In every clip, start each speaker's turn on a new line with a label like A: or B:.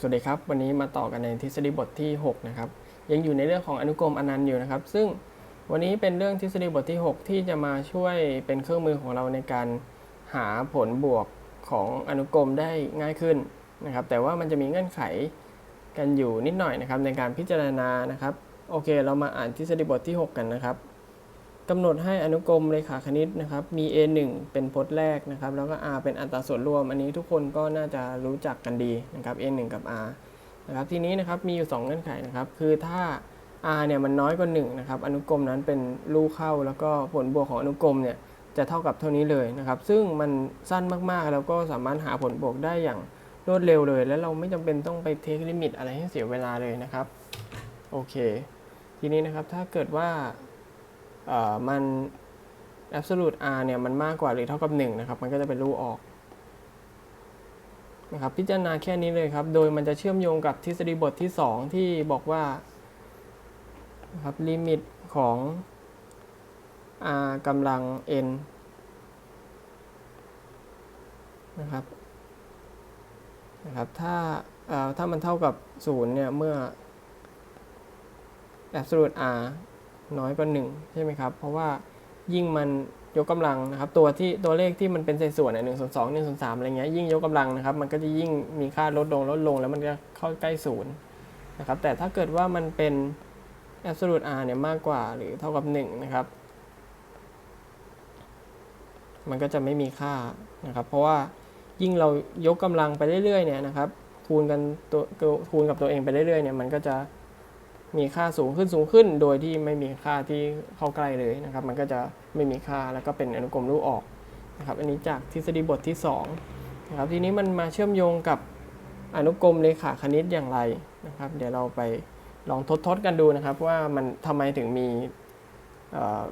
A: สวัสดีครับ วันนี้มาต่อกันในทฤษฎีบทที่ 6 นะครับ ยังอยู่ในเรื่องของอนุกรมอนันต์อยู่นะครับ ซึ่งวันนี้เป็นเรื่องทฤษฎีบทที่ 6 ที่จะมาช่วยเป็นเครื่องมือของเราในการหาผลบวกของอนุกรมได้ง่ายขึ้นนะครับ แต่ว่ามันจะมีเงื่อนไขกันอยู่นิดหน่อยนะครับในการพิจารณานะครับ โอเค เรามาอ่านทฤษฎีบทที่ 6 กันนะครับ กำหนดให้อนุกรมเลขาคณิตนะครับ มี a1 เป็นพจน์แรกนะครับ แล้วก็ r เป็นอัตราส่วนรวม อันนี้ทุกคนก็น่าจะรู้จักกันดีนะครับ a1 กับ r นะครับทีนี้นะครับมีอยู่ 2 เงื่อนไขนะครับ คือถ้า r เนี่ยมันน้อยกว่า1นะครับอนุกรมนั้นเป็นลูกเข้า แล้วก็ผลบวกของอนุกรมเนี่ยจะเท่ากับเท่านี้เลยนะครับ ซึ่งมันสั้นมากๆ แล้วก็สามารถหาผลบวกได้อย่างรวดเร็วเลย แล้วเราไม่จำเป็นต้องไปเทคลิมิตอะไรให้เสียเวลาเลยนะครับ โอเค ทีนี้นะครับถ้าเกิดว่า มัน absolute r เนี่ยมันมากกว่าหรือเท่ากับ 1 นะครับ มันก็จะเป็นรูออกนะครับพิจารณาแค่นี้เลยครับ โดยมันจะเชื่อมโยงกับทฤษฎีบทที่ 2 ที่บอกว่านะครับลิมิตของ r กำลัง n นะครับนะครับถ้าถ้ามันเท่ากับ 0 เนี่ย เมื่อ absolute r น้อยกว่า1ใช่ไหมครับ เพราะว่ายิ่งมันยกกำลังนะครับ ตัวที่ตัวเลขที่มันเป็นเศษส่วนเนี่ยหนึ่งส่วนสองหนึ่งส่วนสามอะไรเงี้ยยิ่งยกกำลังนะครับ มันก็จะยิ่งมีค่าลดลงลดลงแล้วมันจะเข้าใกล้ศูนย์นะครับ แต่ถ้าเกิดว่ามันเป็น absolute r เนี่ยมากกว่าหรือเท่ากับ1นะครับ มันก็จะไม่มีค่านะครับ เพราะว่ายิ่งเรายกกำลังไปเรื่อยๆเนี่ยนะครับ คูณกันตัวคูณกับตัวเองไปเรื่อยๆเนี่ยมันก็จะ มีค่าสูงขึ้นสูงขึ้น โดยที่ไม่มีค่าที่เข้าใกล้เลยนะครับ มันก็จะไม่มีค่าแล้วก็เป็นอนุกรมรูปออกนะครับอันนี้จากทฤษฎีบทที่2นะครับทีนี้มันมาเชื่อมโยงกับอนุกรมเลขาคณิตอย่างไรนะครับ เดี๋ยวเราไปลองทดทดกันดูนะครับว่ามันทำไมถึงมี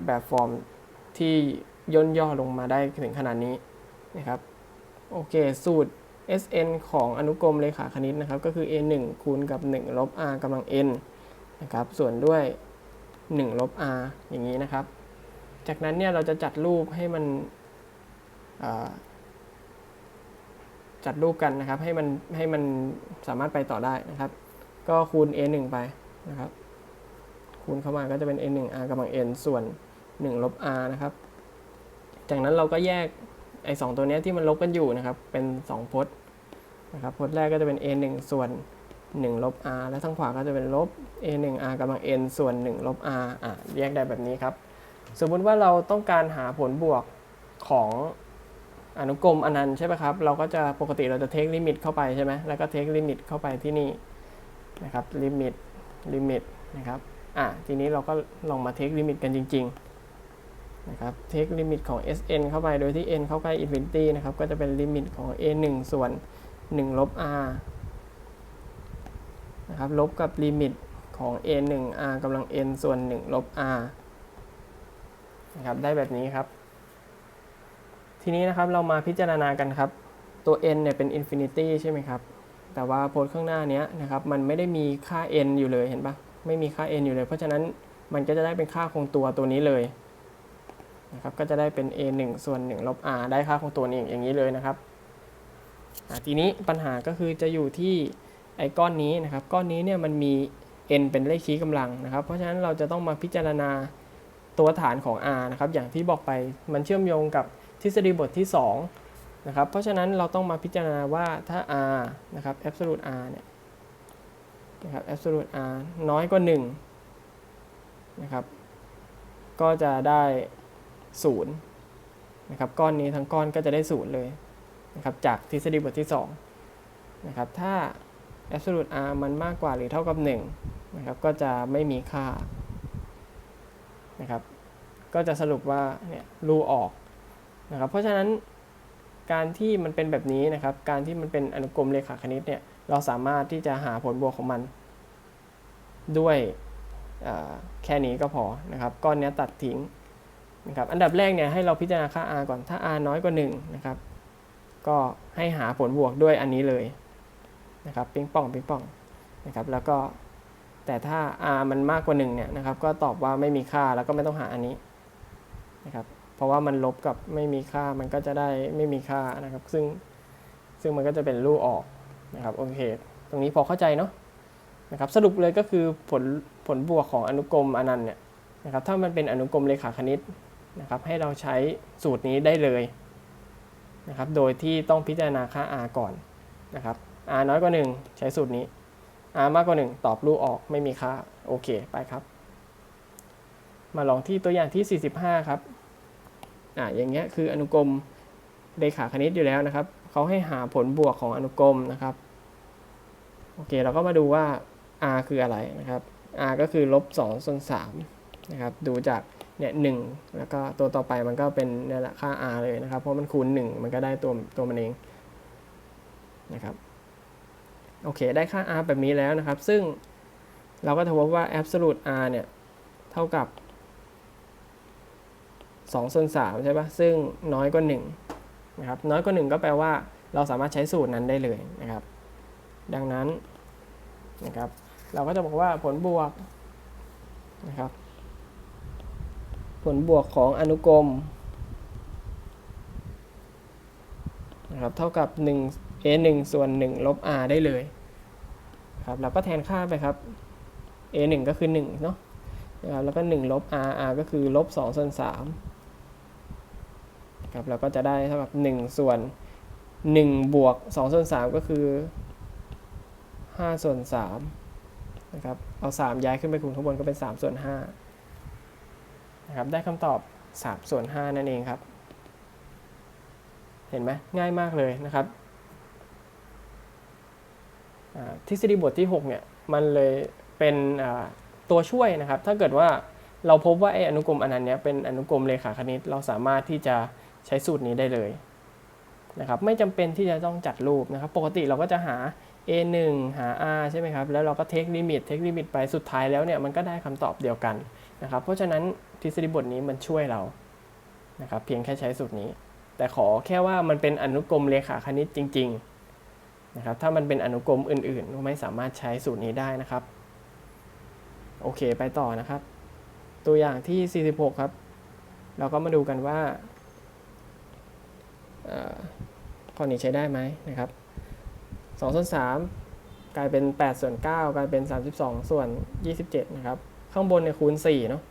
A: แบบฟอร์มที่ย่นย่อลงมาได้ถึงขนาดนี้นะครับโอเคสูตร Sn ของอนุกรมเลขาคณิตนะครับ ก็คือ a 1คูณกับ1ลบ r กำลัง n นะครับส่วนด้วย1ลบ r อย่างนี้นะครับ จากนั้นเนี่ยเราจะจัดรูปให้มันจัดรูปกันนะครับ ให้มันให้มันสามารถไปต่อได้นะครับ ก็คูณ a 1ไปนะครับ คูณเข้ามาก็จะเป็น a 1 r กำลัง n ส่วน1ลบ r นะครับ จากนั้นเราก็แยกไอ้สตัวเนี้ยที่มันลบกันอยู่นะครับ เป็น 2 พจน์นะครับ พจน์แรกก็จะเป็น a 1ส่วน 1ลบ r และทางขวาก็จะเป็นลบ a 1 r กำลัง n ส่วน1ลบ r อะแยกได้แบบนี้ครับ สมมุติว่าเราต้องการหาผลบวกของอนุกรมอนันต์ใช่ไหมครับ เราก็จะปกติเราจะเทคลิมิตเข้าไปใช่ไหมแล้วก็เทคลิมิตเข้าไปที่นี่นะครับลิมิตลิมิตนะครับอะทีนี้เราก็ลองมาเทคลิมิตกันจริง ๆ นะครับเทคลิมิตของ Sn เข้าไปโดยที่ n เข้าใกล้อินฟินิตี้นะครับ ก็จะเป็นลิมิตของ a 1ส่วน1ลบ r นะครับลบกับลิมิตของ a 1 r กำลัง n ส่วน 1 ลบ r นะครับได้แบบนี้ครับ ทีนี้นะครับเรามาพิจารณากันครับ ตัว n เนี่ยเป็น infinity ใช่ไหมครับ แต่ว่าโพสต์ข้างหน้านี้นะครับมันไม่ได้มีค่า n อยู่เลยเห็นปะไม่มีค่า n อยู่เลย เพราะฉะนั้นมันก็จะได้เป็นค่าคงตัวตัวนี้เลยนะครับก็จะได้เป็น a 1ส่วน1ลบ r ได้ค่าคงตัวนี้อย่างนี้เลยนะครับทีนี้ปัญหาก็คือจะอยู่ที่ ไอ้ก้อนนี้นะครับ ก้อนนี้เนี่ยมันมี n เป็นเลขชี้กำลังนะครับ เพราะฉะนั้นเราจะต้องมาพิจารณาตัวฐานของ r นะครับ อย่างที่บอกไปมันเชื่อมโยงกับทฤษฎีบทที่2นะครับ เพราะฉะนั้นเราต้องมาพิจารณาว่าถ้า r นะครับ absolute r เนี่ยนะครับ absolute r น้อยกว่า1นะครับก็จะได้0นะครับก้อนนี้ทั้งก้อนก็จะได้0เลยนะครับจากทฤษฎีบทที่2นะครับถ้า absolute r มันมากกว่าหรือเท่ากับ1นะครับก็จะไม่มีค่านะครับก็จะสรุปว่าเนี่ยรูออกนะครับเพราะฉะนั้นการที่มันเป็นแบบนี้นะครับการที่มันเป็นอนุกรมเลขาคณิตเนี่ยเราสามารถที่จะหาผลบวกของมัน ด้วยแค่นี้ก็พอนะครับก้อนนี้ตัดทิ้งนะครับอันดับแรกเนี่ยให้เราพิจารณาค่า r ก่อนถ้า r น้อยกว่า1นะครับก็ให้หาผลบวกด้วยอันนี้เลย นะครับปิ๊งป่องปิ๊งป่องนะครับแล้วก็แต่ถ้า r มันมากกว่า1เนี่ยนะครับก็ตอบว่าไม่มีค่าแล้วก็ไม่ต้องหาอันนี้นะครับเพราะว่ามันลบกับไม่มีค่ามันก็จะได้ไม่มีค่านะครับ ซึ่งซึ่งมันก็จะเป็นรูปออกนะครับโอเคสรงนี้พอเข้าใจเนาะนะครับสรุปเลยก็คือผลผลบวกของอนุกรมอนันต์เนี่ยนะครับถ้ามันเป็นอนุกรมเลขาคณิตนะครับให้เราใช้สูตรนี้ได้เลยนะครับโดยที่ต้องพิจารณาค่า r ก่อนนะครับ r น้อยกว่า 1 ใช้สูตรนี้ r มากกว่า 1 ตอบรูออกไม่มีค่า โอเค ไปครับ มาลองที่ตัวอย่างที่ 45 ครับ อ่าอย่างเงี้ยคืออนุกรมเลขาคณิตอยู่แล้วนะครับ เขาให้หาผลบวกของอนุกรมนะครับ โอเค เราก็มาดูว่า r คืออะไรนะครับ r ก็คือลบ2ส่วน3นะครับ ดูจากเนี่ยหแล้วก็ตัวต่อไปมันก็เป็นนี่แหละค่า r เลยนะครับ เพราะมันคูณ 1 มันก็ได้ตัวตัวมันเองนะครับ โอเค ได้ค่า r แบบนี้แล้วนะครับ ซึ่งเราก็จะพบว่า absolute r เนี่ย เท่ากับ2ส่วน3ใช่ปะซึ่งน้อยกว่า 1 นะครับ น้อยกว่า 1 ก็แปลว่า เราสามารถใช้สูตรนั้นได้เลยนะครับ ดังนั้นนะครับ เราก็จะบอกว่าผลบวกนะครับ ผลบวกของอนุกรมนะครับ เท่ากับ1 a 1ส่วน1ลบ r ได้เลยครับเราก็แทนค่าไปครับ a 1ก็คือ1เนาะนะครับแล้วก็1ลบ r r ก็คือลบ2ส่วน3ครับเราก็จะได้เท่ากับ1ส่วน1บวก2ส่วน3ก็คือ5ส่วน3นะครับเอา 3 ย้ายขึ้นไปคูณข้างบนก็เป็น 3 ส่วน5นะครับได้คำตอบ 3 ส่วน 5 นั่นเองครับ เห็นไหมง่ายมากเลยนะครับ ทฤษฎีบทที่6เนี่ยมันเลยเป็นตัวช่วยนะครับ ถ้าเกิดว่าเราพบว่าไอ้อนุกรมอันนั้นเนี้ยเป็นอนุกรมเลขาคณิต เราสามารถที่จะใช้สูตรนี้ได้เลยนะครับไม่จำเป็นที่จะต้องจัดรูปนะครับ ปกติเราก็จะหา a1 หา r ใช่ไหมครับ แล้วเราก็เทคลิมิตเทคลิมิตไปสุดท้ายแล้วเนี่ยมันก็ได้คำตอบเดียวกันนะครับ เพราะฉะนั้นทฤษฎีบทนี้มันช่วยเรานะครับเพียงแค่ใช้สูตรนี้ แต่ขอแค่ว่ามันเป็นอนุกรมเลขาคณิตจริง ๆ นะครับถ้ามันเป็นอนุกรมอื่นๆเราไม่สามารถใช้สูตรนี้ได้นะครับ โอเคไปต่อนะครับ ตัวอย่างที่ 46 ครับ เราก็มาดูกันว่าข้อนี้ใช้ได้ไหมนะครับ2ส่วน3กลายเป็น8ส่วน9กลายเป็น 32 ส่วน 27 นะครับ ข้างบนเนี่ยคูณ4เนาะ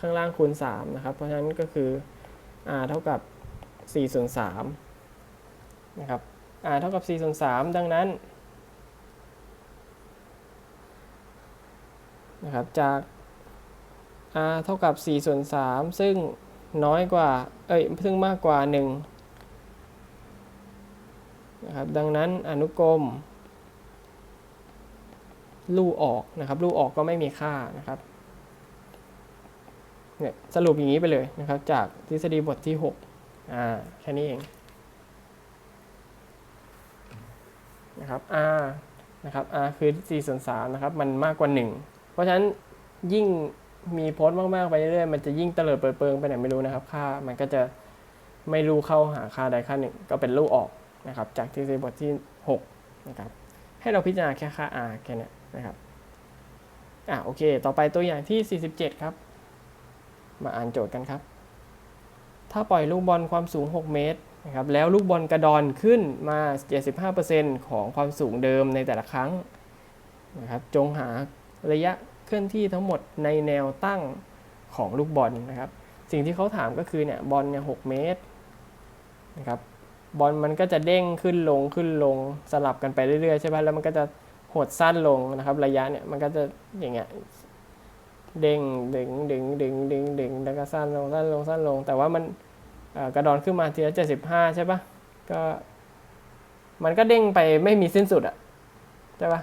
A: ข้างล่างคูณ3นะครับ เพราะฉะนั้นก็คือ r เท่ากับ4ส่วน3นะครับ r เท่ากับ4ส่วน3ดังนั้นนะครับจาก r เท่ากับ4ส่วน3ซึ่งน้อยกว่า เอ้ย ซึ่งมากกว่า1นะครับ ดังนั้นอนุกรมลู่ออกนะครับลู่ออกก็ไม่มีค่านะครับเนี่ยสรุปอย่างนี้ไปเลยนะครับ จากทฤษฎีบทที่6อ่าแค่นี้เอง นะครับ r นะครับ r คือ4ส่วน3นะครับ มันมากกว่า 1 เพราะฉะนั้นยิ่งมีโพสต์มาก ๆ ไปเรื่อยๆ มันจะยิ่งเตลิดเปิดเปิงไปไหนไม่รู้นะครับ ค่ามันก็จะไม่รู้เข้าหาค่าใดค่าหนึ่ง ก็เป็นลู่ออกนะครับ จากทฤษฎีบทที่ 6 นะครับ ให้เราพิจารณาแค่ค่า r แค่นี้นะครับอะโอเค ต่อไปตัวอย่างที่ 47 ครับ มาอ่านโจทย์กันครับ ถ้าปล่อยลูกบอลความสูง 6 เมตร นะครับแล้วลูกบอลกระดอนขึ้นมา 75%ของความสูงเดิมในแต่ละครั้งนะครับจงหาระยะเคลื่อนที่ทั้งหมดในแนวตั้งของลูกบอลนะครับ สิ่งที่เขาถามก็คือเนี่ยบอลเนี่ย6เมตรนะครับบอลมันก็จะเด้งขึ้นลงขึ้นลงสลับกันไปเรื่อยๆใช่ไหมแล้วมันก็จะหดสั้นลงนะครับระยะเนี่ยมันก็จะอย่างเงี้ยเด้งดึงดึงดึงดึงดึงแล้วก็สั้นลงสั้นลงสั้นลง แต่ว่ามัน กระดอนขึ้นมาทีละเจ็ดสิบห้าใช่ปะก็มันก็เด้งไปไม่มีสิ้นสุดอะใช่ปะ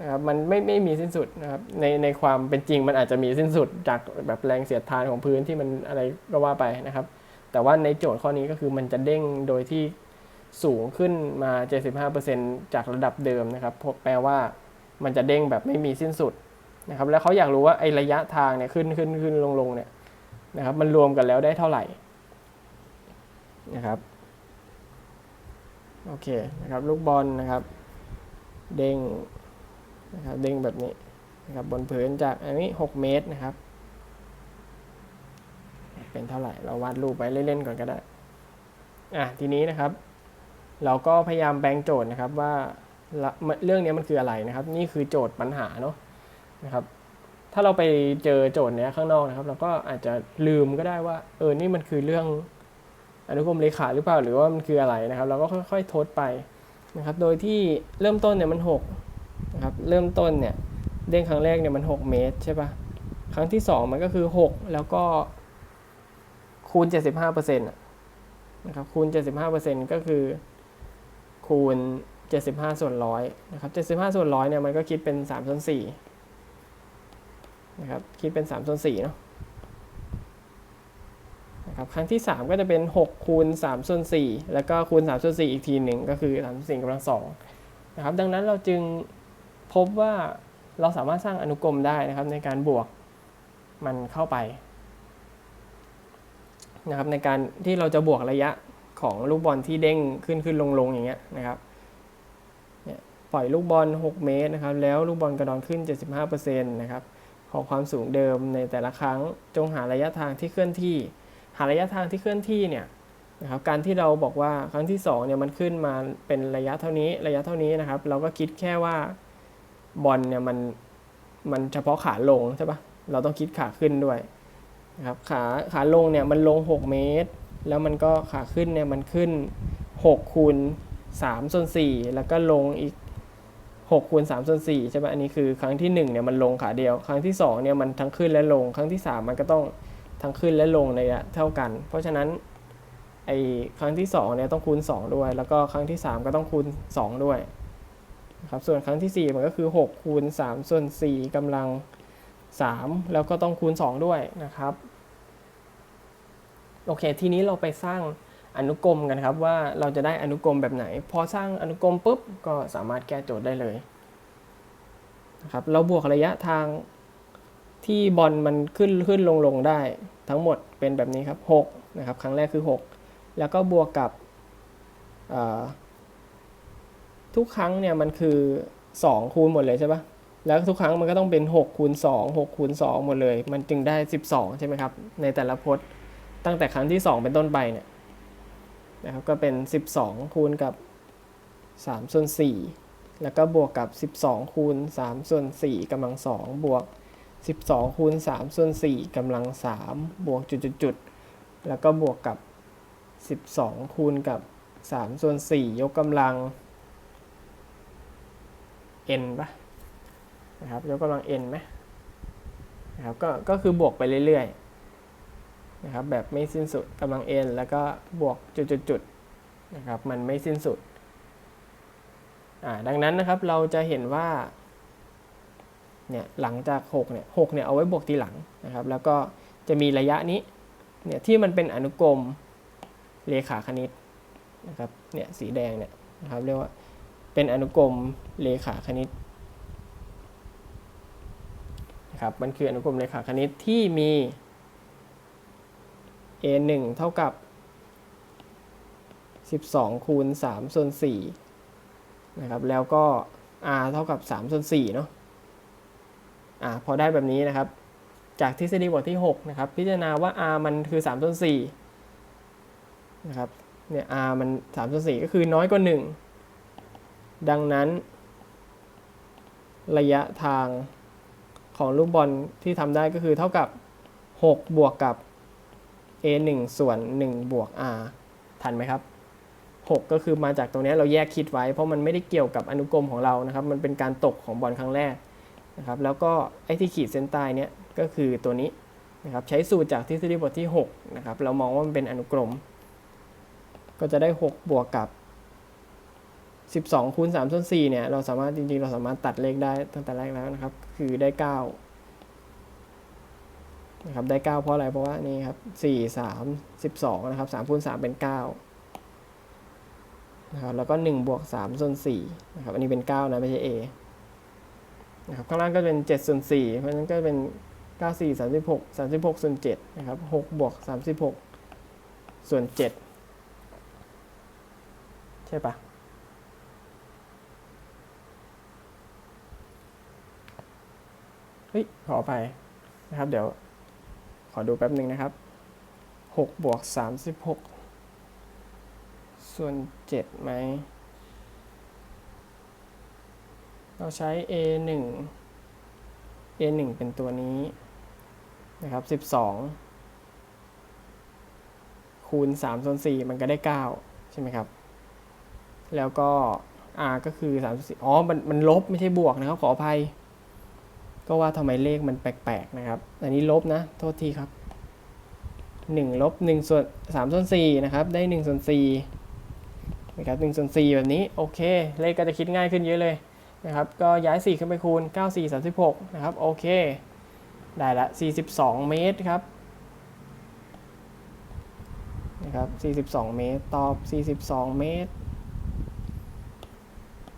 A: นะครับมันไม่ไม่มีสิ้นสุดนะครับในในความเป็นจริงมันอาจจะมีสิ้นสุดจากแบบแรงเสียดทานของพื้นที่มันอะไรก็ว่าไปนะครับ แต่ว่าในโจทย์ข้อนี้ก็คือมันจะเด้งโดยที่สูงขึ้นมา 75%จากระดับเดิมนะครับแปลว่ามันจะเด้งแบบไม่มีสิ้นสุดนะครับ แล้วเขาอยากรู้ว่าไอระยะทางเนี่ยขึ้นขึ้นขึ้นลงลงเนี่ยนะครับมันรวมกันแล้วได้เท่าไหร่ นะครับ โอเคนะครับลูกบอลนะครับ เด้งนะครับเด้งแบบนี้นะครับบนพื้นจากอันนี้ 6 เมตรนะครับ เป็นเท่าไหร่เราวาดรูปไปเล่นๆก่อนก็ได้อะทีนี้นะครับ เราก็พยายามแบ่งโจทย์นะครับว่าเรื่องนี้มันคืออะไรนะครับ นี่คือโจทย์ปัญหาเนาะนะครับถ้าเราไปเจอโจทย์เนี้ยข้างนอกนะครับ เราก็อาจจะลืมก็ได้ว่า เออ นี่มันคือเรื่อง อนุกรมเลขาหรือเปล่าหรือว่ามันคืออะไรนะครับ เราก็ค่อยๆทดไปนะครับ โดยที่เริ่มต้นเนี่ยมัน6นะครับเริ่มต้นเนี่ยเด้งครั้งแรกเนี่ยมัน 6 เมตรใช่ปะครั้งที่ 2 มันก็คือ 6 แล้วก็คูณ 75%นะครับคูณ 75%ก็คือคูณ 75 ส่วนร้อยนะครับ75 ส่วนร้อยเนี่ยมันก็คิดเป็น3ส่วน4นะครับคิดเป็น3ส่วน4เนาะนะ ครับครั้งที่ 3 ก็จะเป็น6คูณ3ส่วน4แล้วก็คูณ3ส่วน4อีกทีหนึ่งก็คือ3ส่วน4กำลัง2นะครับดังนั้นเราจึงพบว่าเราสามารถสร้างอนุกรมได้นะครับในการบวกมันเข้าไปนะครับในการที่เราจะบวกระยะของลูกบอลที่เด้งขึ้นขึ้นลงลงอย่างเงี้ยนะครับเนี่ยปล่อยลูกบอล 6 เมตรนะครับแล้วลูกบอลกระดอนขึ้น 75%นะครับของความสูงเดิมในแต่ละครั้งจงหาระยะทางที่เคลื่อนที่ หาระยะทางที่เคลื่อนที่เนี่ยนะครับการที่เราบอกว่าครั้งที่2เนี่ยมันขึ้นมาเป็นระยะเท่านี้ระยะเท่านี้นะครับ เราก็คิดแค่ว่าบอลเนี่ยมันมันเฉพาะขาลงใช่ปะเราต้องคิดขาขึ้นด้วยนะครับขาขาลงเนี่ยมันลง 6 เมตร แล้วมันก็ขาขึ้นเนี่ยมันขึ้น6คูณ3ส่วน4แล้วก็ลงอีก6คูณ3ส่วน4ใช่ไหมอันนี้คือครั้งที่1เนี่ยมันลงขาเดียว ครั้งที่2เนี่ยมันทั้งขึ้นและลง ครั้งที่ 3 มันก็ต้อง ทั้งขึ้นและลงในระยะเท่ากัน เพราะฉะนั้นไอ้ครั้งที่2เนี่ยต้องคูณ 2 ด้วย แล้วก็ครั้งที่ 3 ก็ต้องคูณ 2 ด้วยนะครับส่วนครั้งที่ 4 มันก็คือ 6 คูณ 3 ส่วน 4กำลัง 3 แล้วก็ต้องคูณ 2 ด้วยนะครับ โอเค ทีนี้เราไปสร้างอนุกรมกันครับว่าเราจะได้อนุกรมแบบไหน พอสร้างอนุกรมปุ๊บ ก็สามารถแก้โจทย์ได้เลยนะครับเราบวกระยะทาง ที่บอลมันขึ้นขึ้นลงลงได้ ทั้งหมดเป็นแบบนี้ครับ6นะครับครั้งแรกคือ 6 แล้วก็บวกกับทุกครั้งเนี่ยมันคือ 2 คูณหมดเลยใช่ปะแล้วทุกครั้งมันก็ต้องเป็น 6 คูณ 2 6 คูณ 2 หมดเลย มันจึงได้ 12 ใช่ไหมครับ ในแต่ละพจน์ตั้งแต่ครั้งที่ 2 เป็นต้นไปเนี่ยนะครับก็เป็น 12 คูณกับ3ส่วน4แล้วก็บวกกับ 12 คูณ3ส่วน4กำลัง2บวก 12คูณ3ส่วน4กำลัง 3 บวกจุดๆๆแล้วก็บวกกับ 12คูณกับ3ส่วน4ยกกำลัง n ปะนะครับยกกำลัง n ไหมนะครับก็ก็คือบวกไปเรื่อยๆนะครับแบบไม่สิ้นสุดกำลัง n แล้วก็บวกจุดๆๆนะครับมันไม่สิ้นสุดอ่าดังนั้นนะครับเราจะเห็นว่า เนี่ยหลังจาก6เนี่ย6เนี่ยเอาไว้บวกทีหลังนะครับแล้วก็จะมีระยะนี้เนี่ยที่มันเป็นอนุกรมเลขาคณิตนะครับเนี่ยสีแดงเนี่ยนะครับเรียกว่าเป็นอนุกรมเลขาคณิตนะครับมันคืออนุกรมเลขาคณิตที่มี a 1เท่ากับ 12คูณ3ส่วน4นะครับแล้วก็ r เท่ากับ3ส่วน4เนาะ อ่าพอได้แบบนี้นะครับ จากทฤษฎีบทที่6นะครับพิจารณาว่า r มันคือ3ส่วน4นะครับเนี่ย r มัน3ส่วน4ก็คือน้อยกว่า 1 ดังนั้น ระยะทางของลูกบอลที่ทำได้ก็คือเท่ากับ 6 บวกกับ a 1ส่วน 1 บวก r ทันไหมครับ 6 ก็คือมาจากตรงนี้เราแยกคิดไว้ เพราะมันไม่ได้เกี่ยวกับอนุกรมของเรานะครับ มันเป็นการตกของบอลครั้งแรก นะครับแล้วก็ไอ้ที่ขีดเส้นใต้เนี่ยก็คือตัวนี้นะครับใช้สูตรจากทฤษฎีบทที่6นะครับเรามองว่ามันเป็นอนุกรม ก็จะได้ 6 บวกกับ 12คูณ3ส่วน4เนี่ยเราสามารถจริงๆ เราสามารถตัดเลขได้ตั้งแต่แรกแล้วนะครับ คือได้9นะครับได้ 9 เพราะอะไรเพราะว่านี่ครับ4 3 12นะครับ3คูณ3เป็น 9นะครับแล้วก็ 1 บวก3ส่วน4นะครับอันนี้เป็น 9 นะไม่ใช่ A นะครับข้างล่างก็เป็น7ส่วน4เพราะฉะนั้นก็เป็น 9 4 36 36ส่วน7นะครับ6บวก36 ส่วน 7 ใช่ปะเฮ้ย ขอไปนะครับ เดี๋ยวขอดูแป๊บหนึ่งนะครับ6บวก36 ส่วน7ไหม เราใช้ a 1 a 1 เป็นตัวนี้นะครับ 12 คูณ3ส่วน4มันก็ได้ 9 ใช่ไหมครับ แล้วก็ r ก็คือ3ส่วน4อ๋อ มันมันลบไม่ใช่บวกนะครับ ขออภัย ก็ว่าทำไมเลขมันแปลกๆนะครับ อันนี้ลบนะ โทษทีครับ 1 ลบ1ส่วน3ส่วน4นะครับ ได้1ส่วน4นะครับ1ส่วน4แบบนี้ โอเค เลขก็จะคิดง่ายขึ้นเยอะเลย นะครับก็ย้าย 4 ขึ้นไปคูณ 9 4 36 นะครับ โอเค ได้ละ 42 เมตรครับนะครับ 42 เมตร ตอบ 42 เมตร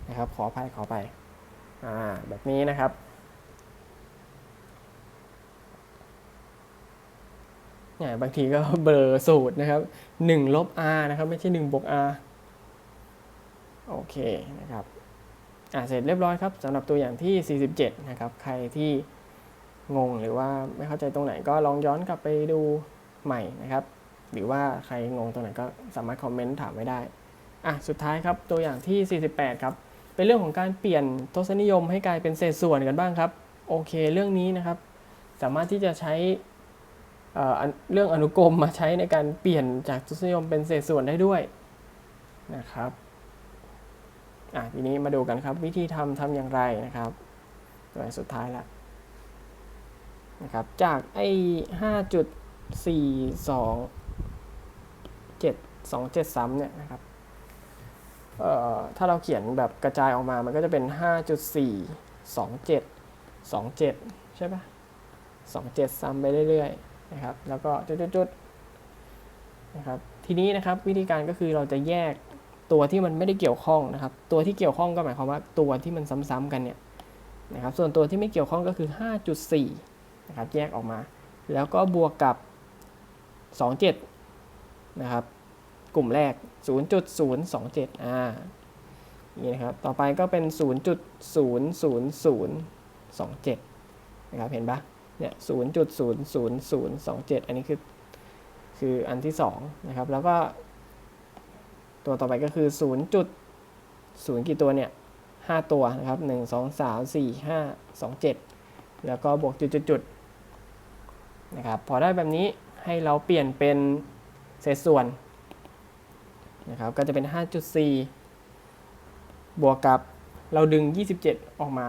A: นะครับ ขออภัยขอไป อ่า แบบนี้นะครับ เนี่ย บางทีก็เบลอสูตรนะครับ1ลบ r นะครับ ไม่ใช่1บวก r โอเคนะครับ อ่าเสร็จเรียบร้อยครับสำหรับตัวอย่างที่ 47 นะครับ ใครที่งงหรือว่าไม่เข้าใจตรงไหนก็ลองย้อนกลับไปดูใหม่นะครับ หรือว่าใครงงตรงไหนก็สามารถคอมเมนต์ถามไว้ได้อะสุดท้ายครับตัวอย่างที่ 48 ครับ เป็นเรื่องของการเปลี่ยนทศนิยมให้กลายเป็นเศษส่วนกันบ้างครับ โอเคเรื่องนี้นะครับ สามารถที่จะใช้เอ่อเรื่องอนุกรมมาใช้ในการเปลี่ยนจากทศนิยมเป็นเศษส่วนได้ด้วยนะครับ อะทีนี้มาดูกันครับ วิธีทำทำอย่างไรนะครับ ตัวสุดท้ายละนะครับ จากไอ้ห้าจุดสี่สองเจ็ดสองเจ็ดซ้ำเนี่ยนะครับเอ่อถ้าเราเขียนแบบกระจายออกมามันก็จะเป็น 5.4 27 27 ใช่ปะ27 ซ้ำไปเรื่อยๆนะครับ แล้วก็จุดๆนะครับ ทีนี้นะครับวิธีการก็คือเราจะแยก ตัวที่มันไม่ได้เกี่ยวข้องนะครับ ตัวที่เกี่ยวข้องก็หมายความว่าตัวที่มันซ้ำๆกันเนี่ยนะครับ ส่วนตัวที่ไม่เกี่ยวข้องก็คือ 5.4 นะครับ แยกออกมา แล้วก็บวกกับ 27 นะครับ กลุ่มแรก 0.027 อ่า นี่นะครับ ต่อไปก็เป็น 0.00027 นะครับ เห็นปะเนี่ย 0.00027 อันนี้คือ คืออันที่ 2 นะครับ แล้วก็ ตัวต่อไปก็คือ0.0กี่ตัวเนี่ย5ตัวนะครับ 1 2 3 4 5 2 7 แล้วก็บวกจุดๆๆนะครับพอได้แบบนี้ให้เราเปลี่ยนเป็นเศษส่วนนะครับก็จะเป็น 5.4 บวกกับเราดึง 27 ออกมา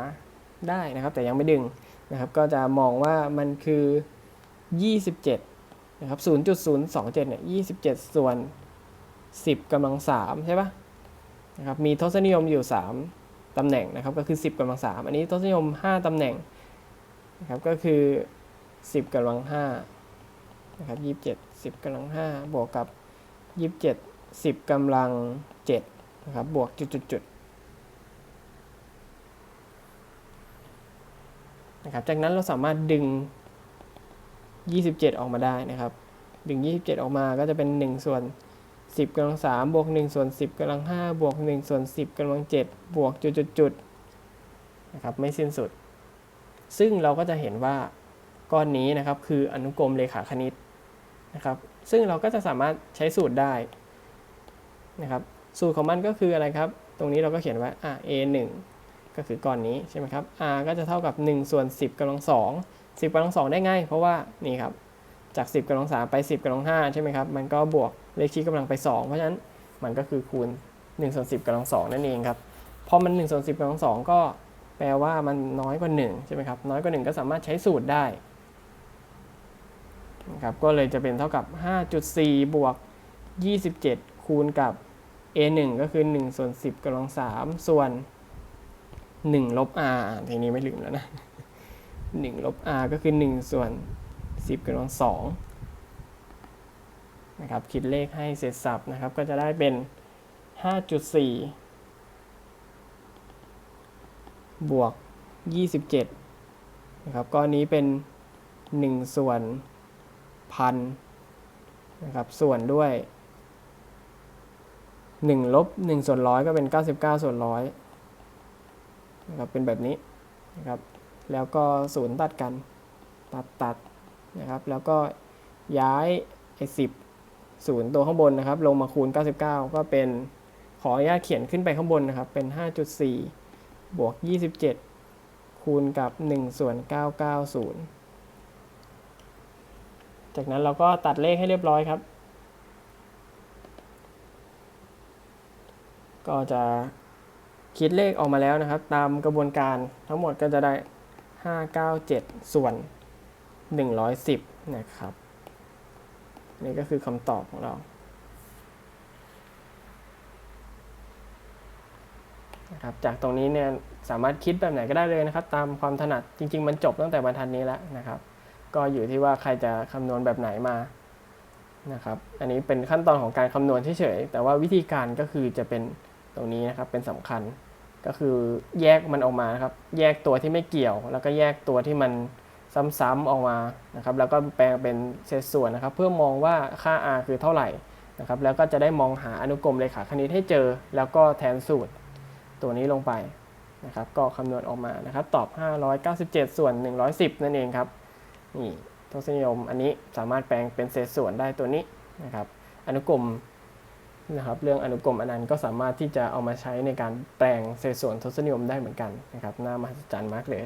A: ได้นะครับ แต่ยังไม่ดึงนะครับก็จะมองว่ามันคือ 27นะครับ0.027เนี่ย27 ส่วน 10กำลัง3ใช่ปะนะครับมีทศนิยมอยู่ 3ตำแหน่งนะครับก็คือ 10กำลัง 3 อันนี้ทศนิยม 5ตำแหน่งนะครับก็คือ 10กำลัง5นะครับ27 10กำลัง 5 บวกกับ 27 10กำลัง7นะครับบวกจุดๆนะครับจากนั้นเราสามารถดึง 27 ออกมาได้นะครับ ดึง 27 ออกมาก็จะเป็น 1 ส่วน 10กำลัง3บวก1ส่วน10กำลัง5บวก1ส่วน10กำลัง7บวกจุดๆๆนะครับไม่สิ้นสุด ซึ่งเราก็จะเห็นว่าก้อนนี้นะครับคืออนุกรมเลขาคณิตนะครับ ซึ่งเราก็จะสามารถใช้สูตรได้นะครับ สูตรของมันก็คืออะไรครับ ตรงนี้เราก็เขียนว่าอะ a 1ก็คือก้อนนี้ใช่ไหมครับ r ก็จะเท่ากับ1ส่วน10กำลัง2 10กำลัง2ได้ง่ายเพราะว่านี่ครับ จาก 10กำลัง3ไป 10กำลัง5ใช่ไหมครับ มันก็บวกเลขชี้กำลังไป 2 เพราะฉะนั้นมันก็คือคูณ1ส่วน10กำลัง2นั่นเองครับพอมัน1ส่วน10กำลัง2ก็แปลว่ามันน้อยกว่า1ใช่ไหมครับน้อยกว่า 1 ก็สามารถใช้สูตรได้นะครับก็เลยจะเป็นเท่ากับ 5.4 บวก 27 คูณกับ a 1 ก็คือ1ส่วน10กำลัง3ส่วน 1 ลบ r ทีนี้ไม่ลืมแล้วนะ 1 ลบ r ก็คือ 1 ส่วน 10กำลัง2นะครับคิดเลขให้เสร็จสับนะครับ ก็จะได้เป็น 5.4 บวก 27นะครับก้อนนี้เป็น 1 ส่วนพันนะครับส่วนด้วย1ลบ1ส่วนร้อยก็เป็น 99 ส่วนร้อยนะครับเป็นแบบนี้นะครับแล้วก็ศูนย์ตัดกัน ตัดตัด นะครับ แล้วก็ย้ายไอ้สิบศูนย์ตัวข้างบนนะครับ ลงมาคูณ 99 ก็เป็นขออนุญาตเขียนขึ้นไปข้างบนนะครับ เป็น 5.4 บวก 27 คูณกับ 1 ส่วน 990 จากนั้นเราก็ตัดเลขให้เรียบร้อยครับ ก็จะคิดเลขออกมาแล้วนะครับ ตามกระบวนการทั้งหมดก็จะได้ 597 ส่วน 110 นะครับ นี่ก็คือคำตอบของเรา นะครับ จากตรงนี้เนี่ยสามารถคิดแบบไหนก็ได้เลยนะครับ ตามความถนัดจริง ๆ มันจบตั้งแต่บรรทัดนี้แล้วนะครับ ก็อยู่ที่ว่าใครจะคำนวณแบบไหนมานะครับ อันนี้เป็นขั้นตอนของการคำนวณเฉยๆ แต่ว่าวิธีการก็คือจะเป็นตรงนี้นะครับ เป็นสำคัญ ก็คือแยกมันออกมานะครับ แยกตัวที่ไม่เกี่ยว แล้วก็แยกตัวที่มัน ซ้ำๆออกมานะครับแล้วก็แปลงเป็นเศษส่วนนะครับ เพื่อมองว่าค่า r คือเท่าไหร่นะครับแล้วก็จะได้มองหาอนุกรมเลขาคณิตให้เจอ แล้วก็แทนสูตรตัวนี้ลงไปนะครับก็คำนวณออกมานะครับตอบ 597 ส่วน 110 นั่นเองครับนี่ทศนิยมอันนี้สามารถแปลงเป็นเศษส่วนได้ตัวนี้นะครับอนุกรมนะครับเรื่องอนุกรมอนันต์ก็สามารถที่จะเอามาใช้ในการแปลงเศษส่วนทศนิยมได้เหมือนกันนะครับน่ามหัศจรรย์มากเลย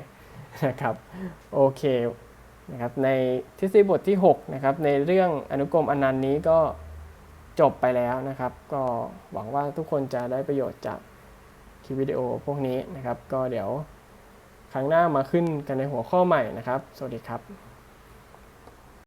A: นะครับโอเคนะครับในทฤษฎีบทที่6นะครับในเรื่องอนุกรมอนันต์นี้ก็จบไปแล้วนะครับ ก็หวังว่าทุกคนจะได้ประโยชน์จากคลิปวิดีโอพวกนี้นะครับ ก็เดี๋ยวครั้งหน้ามาขึ้นกันในหัวข้อใหม่นะครับ สวัสดีครับ